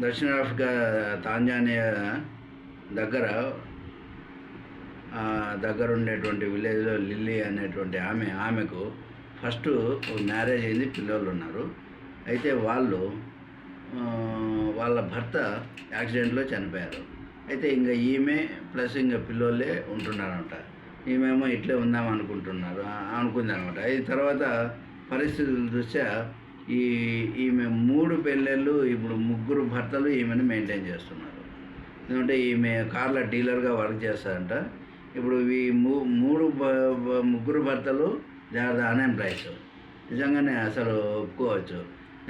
దక్షిణాఫ్రికా తాంజానియా దగ్గర దగ్గర ఉండేటువంటి విలేజ్లో లిల్లీ అనేటువంటి ఆమె ఆమెకు ఫస్ట్ మ్యారేజ్ అయింది పిల్లలు ఉన్నారు అయితే వాళ్ళు వాళ్ళ భర్త యాక్సిడెంట్లో చనిపోయారు. అయితే ఇంకా ఈమె ప్లస్ ఇంకా పిల్లోళ్ళే ఉంటున్నారంట. ఈమెమో ఇట్లే ఉందాం అనుకుంటున్నారు ఆ, అనుకుందనమాట. అయితే తర్వాత పరిస్థితుల దృష్ట్యా ఈ ఈమె మూడు పెళ్ళిళ్ళు ఇప్పుడు ముగ్గురు భర్తలు ఈమెను మెయింటైన్ చేస్తున్నారు. ఎందుకంటే ఈమె కార్ల డీలర్గా వర్క్ చేస్తారంట ఇప్పుడు ఈ మూ మూడు ముగ్గురు భర్తలు జాగ్రత్త అన్ఎంప్లాయీస్ నిజంగానే అసలు ఒప్పుకోవచ్చు.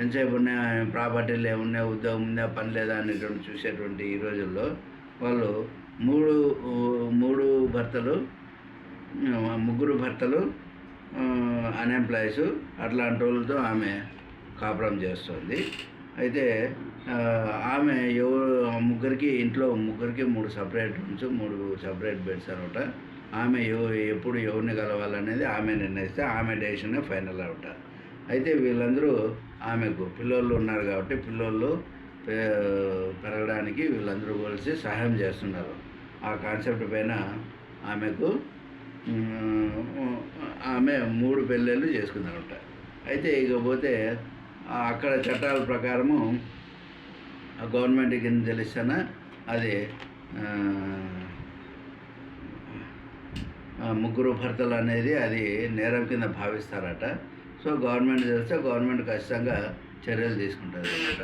ఎంతసేపు ఉన్నాయి ప్రాపర్టీలు ఏమున్నాయి ఉద్యోగం ఉందా పని లేదా అనేటువంటి చూసేటువంటి ఈ రోజుల్లో వాళ్ళు మూడు మూడు భర్తలు ముగ్గురు భర్తలు అన్ఎంప్లాయీస్ అట్లాంటి వాళ్ళతో ఆమె కాపురం చేస్తుంది. అయితే ఆమె ఎవరు ముగ్గురికి ఇంట్లో ముగ్గురికి మూడు సపరేట్ రూమ్స్ మూడు సపరేట్ బెడ్స్ అనమాట. ఆమె ఎప్పుడు ఎవరిని కలవాలనేది ఆమె నిర్ణయిస్తే ఆమె డెసిషనే ఫైనల్ అవుట అయితే వీళ్ళందరూ ఆమెకు పిల్లోళ్ళు ఉన్నారు కాబట్టి పిల్లోళ్ళు పెరగడానికి వీళ్ళందరూ కలిసి సహాయం చేస్తున్నారు. ఆ కాన్సెప్ట్ పైన ఆమెకు ఆమె మూడు పెళ్ళిళ్ళు చేసుకుందనమాట. అయితే ఇకపోతే అక్కడ చట్టాల ప్రకారము ఆ గవర్నమెంట్ కింద తెలిసిన అది ముగ్గురు భర్తలు అనేది అది నేరం కింద భావిస్తారట. సో గవర్నమెంట్ తెలిస్తే గవర్నమెంట్ ఖచ్చితంగా చర్యలు తీసుకుంటుంది అన్నమాట.